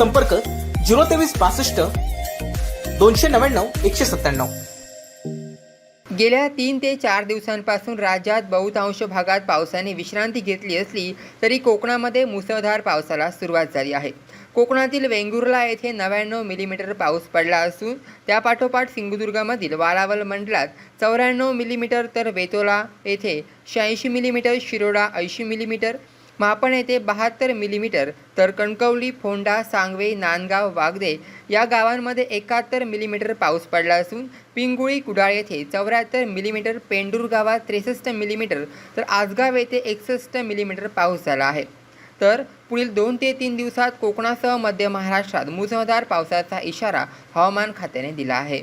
संपर्क झिरो तेवीस बासष्ट दोनशे नव्याण्णव एकशे सत्त्याण्णव. गेल्या तीन ते चार दिवसांपासून राज्यात बहुतांश भागात पावसाने विश्रांती घेतली असली तरी कोकणामध्ये मुसळधार पावसाला सुरुवात झाली आहे. कोकणातील वेंगुर्ला येथे नव्याण्णव मिलीमीटर पाऊस पडला असून त्यापाठोपाठ सिंधुदुर्गामधील वालावल मंडलात चौऱ्याण्णव मिलीमीटर तर वेतोला येथे शहाऐंशी मिलीमीटर शिरोडा ऐंशी मिलीमीटर मापण येथे बहात्तर मिलीमीटर तर कणकवली फोंडा सांगवे नांदगाव वागदे या गावांमध्ये एकाहत्तर मिलीमीटर पाऊस पडला असून पिंगुळी कुडाळ येथे चौऱ्याहत्तर मिलीमीटर पेंडूर गावात त्रेसष्ट मिलीमीटर तर आसगाव येथे एकसष्ट मिलीमीटर पाऊस झाला आहे. तर पुढील दोन ते तीन दिवसात कोकणासह मध्य महाराष्ट्रात मुसळधार पावसाचा इशारा हवामान खात्याने दिला आहे.